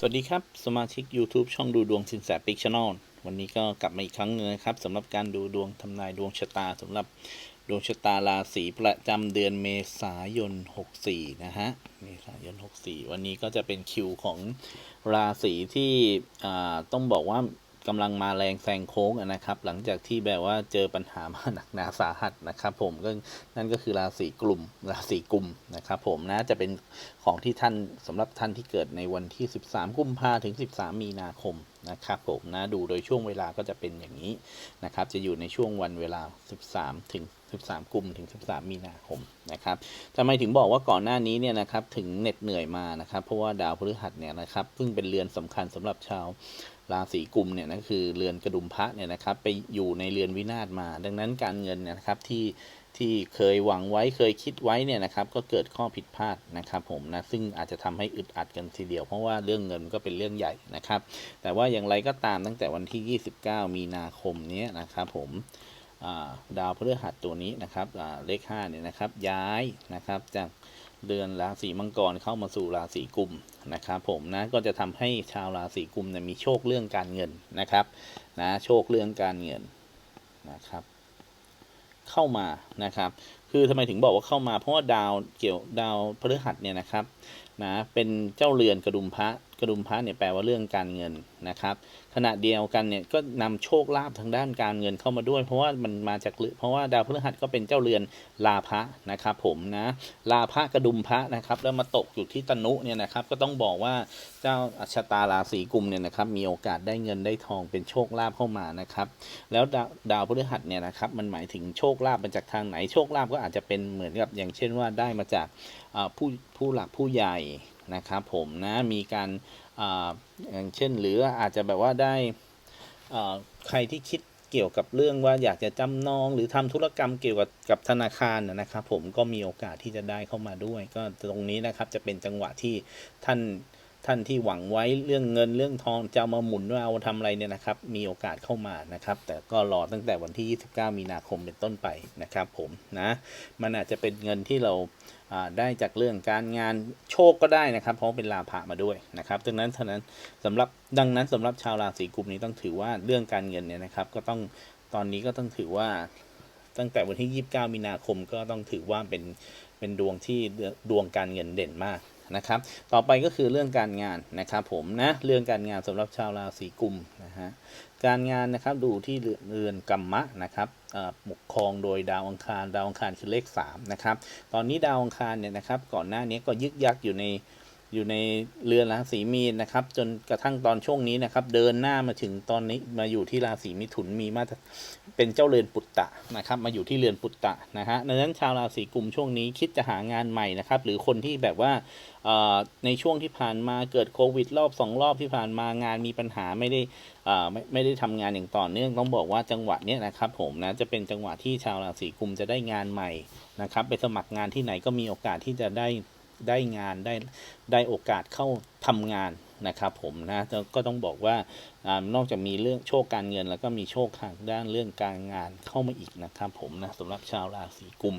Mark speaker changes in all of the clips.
Speaker 1: สวัสดีครับ สมาชิก YouTube ช่องดูดวงสินแสปิกชแนลวันนี้ก็กลับมาอีกครั้งหนึงนะครับสำหรับการดูดวงทำนายดวงชะตาสำหรับดวงชะตาราศีประจำเดือนเมษายน 64 นะฮะ เมษายน 64 วันนี้ก็จะเป็นคิวของราศีที่ต้องบอกว่า กำลังมาแรงแซงโค้งนะครับ หลังจากที่แบบว่าเจอปัญหามาหนักหนาสาหัสนะครับ ผมก็นั่นก็คือราศีกลุ่มราศีกลุ่มนะครับผมนะจะเป็นของที่ท่านสำหรับท่านที่เกิดในวันที่ 13 กุมภาถึง 13 มีนาคมนะครับผมนะดูโดยช่วงเวลาก็จะเป็นอย่างนี้นะครับ จะอยู่ในช่วงวันเวลา 13 ถึง 13 กุมถึง 13 มีนาคมนะครับทำไมถึงบอกว่าก่อนหน้านี้เนี่ยนะครับถึงเหน็ดเหนื่อยมานะครับ เพราะว่าดาวพฤหัสเนี่ยนะครับเพิ่งเป็นเรือนสำคัญสำหรับชาว ราศีกุมเนี่ยนะคือเรือนกระดุมพระเนี่ยนะครับไปอยู่ในเรือนวินาศมา ดังนั้นการเงินเนี่ยนะครับที่ที่เคยหวังไว้เคยคิดไว้เนี่ยนะครับก็เกิดข้อผิดพลาดนะครับผมนะซึ่งอาจจะทำให้อึดอัดกันทีเดียว เพราะว่าเรื่องเงินก็เป็นเรื่องใหญ่นะครับ แต่ว่าอย่างไรก็ตามตั้งแต่วันที่ 29 มีนาคมนี้นะครับผมดาวพฤหัสตัวนี้นะครับเลข5เนี่ยนะครับย้ายนะครับจาก เดือนราศีมังกรเข้ามาสู่ราศีกุมนะครับผมนะก็จะทำให้ชาวราศีกุมเนี่ยมีโชคเรื่องการเงินนะครับนะโชคเรื่องการเงินนะครับ เข้ามานะครับ คือทำไมถึงบอกว่าเข้ามาเพราะว่าดาวเกี่ยวดาวพฤหัสเนี่ยนะครับนะเป็นเจ้าเรือนกระดุมพระ กระดุมพระเนี่ยแปลว่าเรื่องการเงินนะครับ ขณะเดียวกันเนี่ยก็นำโชคลาภทางด้านการเงินเข้ามาด้วย เพราะว่ามันมาจากเพราะว่าดาวพฤหัสก็เป็นเจ้าเรือนลาภะนะครับ ผมนะลาภะกระดุมพระนะครับแล้วมาตกอยู่ที่ตนุเนี่ยนะครับ ก็ต้องบอกว่าเจ้าอชตาราศีกุมเนี่ยนะครับมีโอกาสได้เงินได้ทองเป็นโชคลาภเข้ามานะครับ แล้วดาวดาวพฤหัสเนี่ยนะครับมันหมายถึงโชคลาภมาจากทางไหนโชคลาภก็อาจจะเป็นเหมือนกับอย่างเช่นว่าได้มาจากผู้ผู้หลักผู้ใหญ่ นะครับผมนะมีการอย่างเช่น หรืออาจจะแบบว่าได้ใครที่คิดเกี่ยวกับเรื่องว่าอยากจะจำนอง หรือทำธุรกรรมเกี่ยวกับกับธนาคารนะครับ ผมก็มีโอกาสที่จะได้เข้ามาด้วย ก็ตรงนี้นะครับจะเป็นจังหวะที่ท่านท่านที่หวังไว้เรื่องเงินเรื่องทองจะมาหมุนว่าเอาทำอะไรเนี่ยนะครับ มีโอกาสเข้ามานะครับ แต่ก็รอตั้งแต่วันที่ 29 มีนาคมเป็นต้นไปนะครับ ผมนะมันอาจจะเป็นเงินที่เรา ได้จากเรื่องการงานโชคก็ได้นะครับ เพราะเป็นลาภะมาด้วยนะครับดังนั้นเท่านั้นสำหรับดังนั้นสำหรับชาวราศีกุมนี้ต้องถือว่าเรื่องการเงินเนี่ยนะครับ ก็ต้องตอนนี้ก็ต้องถือว่าตั้งแต่วันที่ 29 มีนาคมก็ต้องถือว่าเป็นเป็นดวงที่ดวงการเงินเด่นมาก นะครับ ต่อไปก็คือเรื่องการงานนะครับผมนะเรื่องการงานสำหรับชาวราศีกุมนะฮะการงานนะครับดูที่เรือนกรรมะนะครับปกครองโดยดาวอังคาร ดาวอังคารคือเลข3นะครับตอนนี้ดาวอังคารเนี่ยนะครับก่อนหน้านี้ก็ยึกยักอยู่ใน อยู่ในเรือนราศีมีนนะครับ จนกระทั่งตอนช่วงนี้นะครับ เดินหน้ามาถึงตอนนี้มาอยู่ที่ราศีมิถุนมีมาเป็นเจ้าเรือนปุตตะนะครับ มาอยู่ที่เรือนปุตตะนะฮะดังนั้นชาวราศีกุมช่วงนี้คิดจะหางานใหม่นะครับ หรือคนที่แบบว่าในช่วงที่ผ่านมาเกิดโควิดรอบสองรอบที่ผ่านมางานมีปัญหาไม่ได้ไม่ไม่ได้ทำงานอย่างต่อเนื่องต้องบอกว่าจังหวะเนี้ยนะครับผมนะจะเป็นจังหวะที่ชาวราศีกุมจะได้งานใหม่นะครับ ไปสมัครงานที่ไหนก็มีโอกาสที่จะได้ ได้งานได้ได้โอกาสเข้าทำงานนะครับผมนะก็ต้องบอกว่าอนอกจากมีเรื่องโชคการเงิน แล้วก็มีโชคทางด้านเรื่องการงานเข้ามาอีกนะครับผมนะสำหรับชาวราศีกุม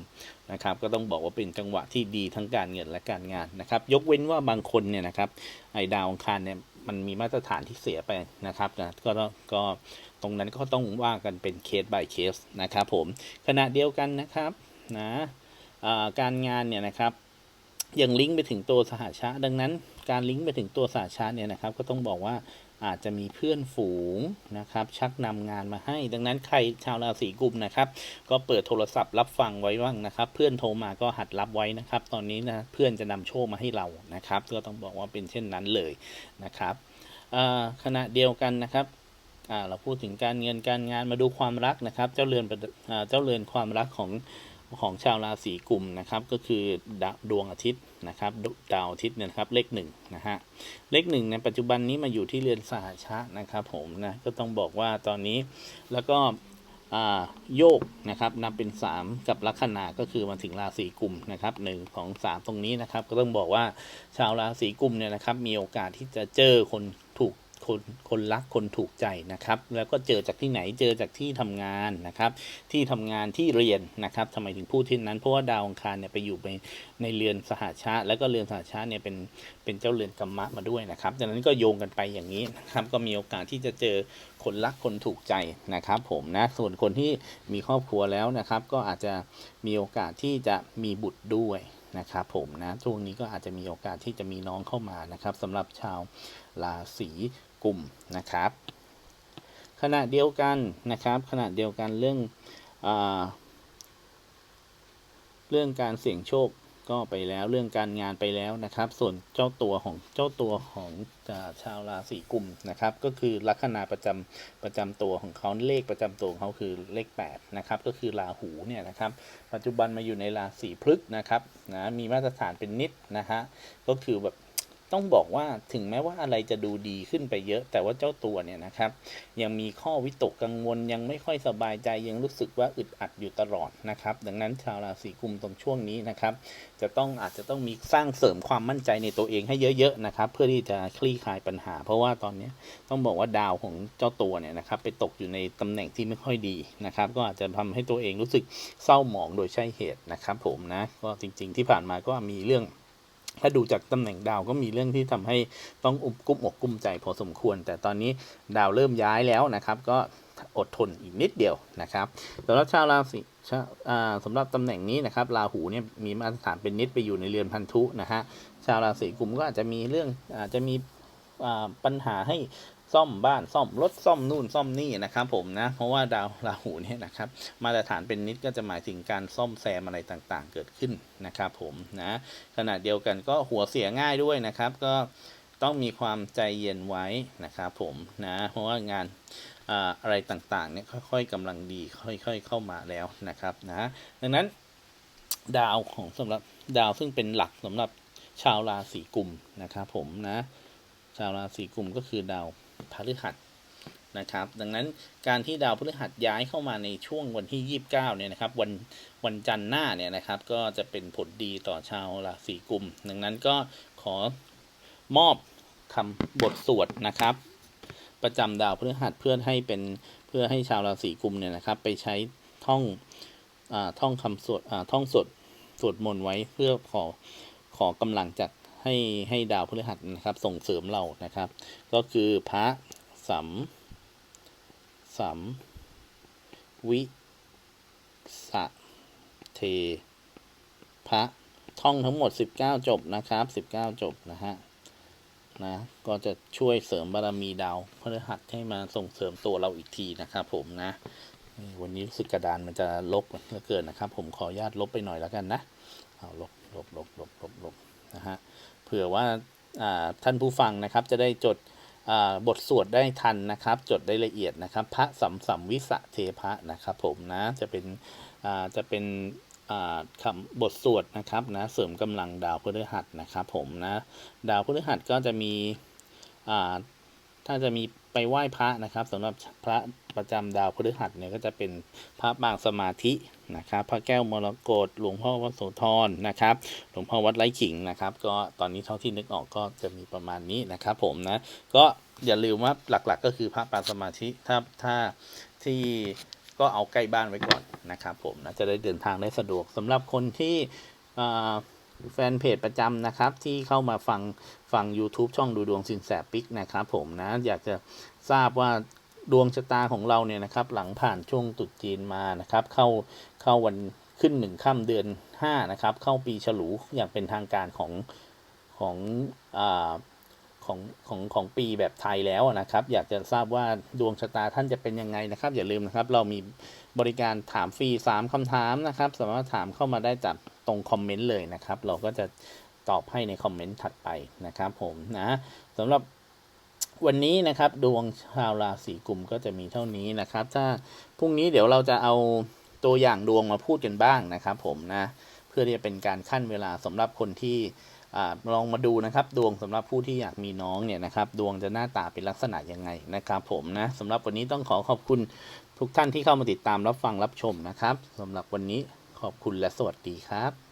Speaker 1: นะครับก็ต้องบอกว่าเป็นจังหวะที่ดีทั้งการเงินและการงานนะครับยกเว้นว่าบางคนเนี่ยนะครับไอ้ดาวองคารเนี่ยมันมีมาตรฐานที่เสียไปนะครับนะก็ต้องก็ตรงนั้นก็ต้องว่ากันเป็นเคส by เคสนะครับผมขณะเดียวกันนะครับนะการงานเนี่ยนะครับ ยังลิงก์ไปถึงตัวสหชาติดังนั้นการลิงก์ไปถึงตัวสหชาติเนี่ยนะครับก็ต้องบอกว่าอาจจะมีเพื่อนฝูงนะครับ ชักนำงานมาให้ ดังนั้นใครชาวราศีกุมนะครับ ก็เปิดโทรศัพท์รับฟังไว้บ้างนะครับ เพื่อนโทรมาก็หัดรับไว้นะครับ ตอนนี้นะเพื่อนจะนำโชคมาให้เรานะครับ ก็ต้องบอกว่าเป็นเช่นนั้นเลยนะครับขณะเดียวกันนะครับเราพูดถึงการเงินการงานมาดูความรักนะครับ เจ้าเรือนเจ้าเรือนความรักของ ของชาวราศีกุมนะครับก็คือดดวงอาทิตย์นะครับดดาวอาทิตย์เนี่ยครับเลขหนึ่งนะฮะเลขหนึ่งในปัจจุบันนี้มาอยู่ที่เรือนสหชาตินะครับผมนะก็ต้องบอกว่าตอนนี้แล้วก็โยกนะครับนับเป็น 3 กับลัคนาก็คือมาถึงราศีกุมนะครับหนึ่งของสามตรงนี้นะครับ ก็ต้องบอกว่าชาวราศีกุมเนี่ยนะครับมีโอกาสที่จะเจอคนถูก คนคนรักคนถูกใจนะครับ แล้วก็เจอจากที่ไหนเจอจากที่ทำงานนะครับ ที่ทำงานที่เรียนนะครับทำไมถึงพูดที่นั้น เพราะว่าดาวอังคารเนี่ยไปอยู่ในในเรือนสหชาติแล้วก็เรือนสหชาติเนี่ยเป็นเป็นเจ้าเรือนกรรมะมาด้วยนะครับดังนั้นก็โยงกันไปอย่างนี้นะครับ ก็มีโอกาสที่จะเจอคนรักคนถูกใจนะครับ ผมนะส่วนคนที่มีครอบครัวแล้วนะครับ ก็อาจจะมีโอกาสที่จะมีบุตรด้วยนะครับผมนะช่วงนี้ก็อาจจะมีโอกาสที่จะมีน้องเข้ามานะครับสำหรับชาวราศี กลุ่มนะครับ ขณะเดียวกันนะครับ ขณะเดียวกันเรื่องอเรื่องการเสี่ยงโชคก็ไปแล้วเรื่องการงานไปแล้วนะครับ ส่วนเจ้าตัวของเจ้าตัวของอชาวราศีกุมนะครับ ก็คือลัคนาประจำประจำตัวของเขาเลขประจำตัวของเขาคือเลข8นะครับก็คือราหูเนี่ยนะครับ ปัจจุบันมาอยู่ในราศีพฤกษ์นะครับนะมีมาตรฐานเป็นนิดนะฮะก็คือแบบ ต้องบอกว่าถึงแม้ว่าอะไรจะดูดีขึ้นไปเยอะ แต่ว่าเจ้าตัวเนี่ยนะครับ ยังมีข้อวิตกกังวลยังไม่ค่อยสบายใจยังรู้สึกว่าอึดอัดอยู่ตลอดนะครับ ดังนั้นชาวราศีกุมตรงช่วงนี้นะครับ จะต้องอาจจะต้องมีสร้างเสริมความมั่นใจในตัวเองให้เยอะๆนะครับ เพื่อที่จะคลี่คลายปัญหา เพราะว่าตอนนี้ต้องบอกว่าดาวของเจ้าตัวเนี่ยนะครับ ไปตกอยู่ในตำแหน่งที่ไม่ค่อยดีนะครับ ก็อาจจะทำให้ตัวเองรู้สึกเศร้าหมองโดยใช่เหตุนะครับ ผมนะก็จริง ๆที่ผ่านมาก็มีเรื่อง ถ้าดูจากตำแหน่งดาวก็มีเรื่องที่ทำให้ต้องอุบกุ้มอกกุ้มใจพอสมควร แต่ตอนนี้ดาวเริ่มย้ายแล้วนะครับ ก็อดทนอีกนิดเดียวนะครับสำหรับชาวราศีสำหรับตำแหน่งนี้นะครับราหูเนี่ยมีมาตรฐานเป็นนิดไปอยู่ในเรือนพันธุนะฮะชาวราศีกุมก็อาจจะมีเรื่องอาจจะมีปัญหาให้ ซ่อมบ้านซ่อมรถซ่อมนู่นซ่อมนี่นะครับผมนะเพราะว่าดาวราหูเนี่ยนะครับมาตรฐานเป็นนิดก็จะหมายถึงการซ่อมแซมอะไรต่างๆ เกิดขึ้นนะครับผมนะขณะเดียวกันก็หัวเสียง่ายด้วยนะครับก็ต้องมีความใจเย็นไว้นะครับผมนะเพราะว่างานอ่าอะไรต่างๆเนี่ยค่อยๆกำลังดีค่อย ๆ เข้ามาแล้วนะครับนะดังนั้นดาวของสำหรับดาวซึ่งเป็นหลักสำหรับชาวราศีกุมนะครับผมนะ ชาวราศีกุมก็คือดาว พฤหัสนะครับ ดังนั้นการที่ดาวพฤหัสย้ายเข้ามาในช่วงวันที่ 29 เนี่ยนะครับ วันวันจันทร์หน้าเนี่ยนะครับ ก็จะเป็นผลดีต่อชาวราศีกุม ดังนั้นก็ขอมอบคำบทสวดนะครับ ประจำดาวพฤหัสเพื่อให้เป็นเพื่อให้ชาวราศีกุมเนี่ยนะครับ ไปใช้ท่องอาท่องคำสวดอ่าท่องสวดสวดมนต์ไว้เพื่อขอขอกำลังจาก ให้ให้ดาวพฤหัสนะครับ ส่งเสริมเรานะครับ ก็คือพระสัมสัมวิสะเทพระท่องทั้งหมด 19 จบนะครับ 19 จบนะฮะนะก็จะช่วยเสริมบารมีดาวพฤหัสให้มาส่งเสริมตัวเราอีกทีนะครับผมนะวันนี้รู้สึกกระดานมันจะลบเหลือเกินนะครับ ผมขออนุญาตลบไปหน่อยแล้วกันนะเอาลบลบลบลบลบลบ นะฮะเผื่อว่าท่านผู้ฟังนะครับจะได้จดบทสวดได้ทันนะครับ จดได้ละเอียดนะครับ พระสัมสัมวิสะเทพะนะครับผมนะจะเป็นจะเป็นคำบทสวดนะครับนะเสริมกำลังดาวพฤหัสนะครับผมนะดาวพฤหัสก็จะมีถ้าจะมี ไปไหว้พระนะครับสำหรับพระประจำดาวพฤหัสเนี่ยก็จะเป็นพระบางสมาธินะครับ พระแก้วมรกตหลวงพ่อวัดโสธรนะครับ หลวงพ่อวัดไร่ขิงนะครับ ก็ตอนนี้เท่าที่นึกออกก็จะมีประมาณนี้นะครับ ผมนะก็อย่าลืมว่าหลักๆ ก็คือพระปางสมาธิถ้าถ้าที่ก็เอาใกล้บ้านไว้ก่อนนะครับ ผมนะจะได้เดินทางได้สะดวกสำหรับคนที่อ่า แฟนเพจประจำนะครับ ที่เข้ามาฟังฟัง YouTube ช่องดูดวงสินแสปิกนะครับผมนะ อยากจะทราบว่าดวงชะตาของเราเนี่ยนะครับ หลังผ่านช่วงตุดจีนมานะครับ เข้าเข้าวันขึ้นหนึ่งค่ำเดือน5นะครับ เข้าปีฉลูอย่างเป็นทางการของของอ่า ของของของปีแบบไทยแล้วนะครับ อยากจะทราบว่าดวงชะตาท่านจะเป็นยังไงนะครับ อย่าลืมนะครับ เรามีบริการถามฟรี3คำถามนะครับ สามารถถามเข้ามาได้จากตรงคอมเมนต์เลยนะครับ เราก็จะตอบให้ในคอมเมนต์ถัดไปนะครับผมนะสำหรับวันนี้นะครับดวงชาวราศีกุมก็จะมีเท่านี้นะครับ ถ้าพรุ่งนี้เดี๋ยวเราจะเอาตัวอย่างดวงมาพูดกันบ้างนะครับ ผมนะ เพื่อที่จะเป็นการขั้นเวลาสำหรับคนที่ ลองมาดูนะครับดวงสำหรับผู้ที่อยากมีน้องเนี่ยนะครับดวงจะหน้าตาเป็นลักษณะยังไงนะครับผมนะสำหรับวันนี้ต้องขอขอบคุณทุกท่านที่เข้ามาติดตามรับฟังรับชมนะครับสำหรับวันนี้ขอบคุณและสวัสดีครับ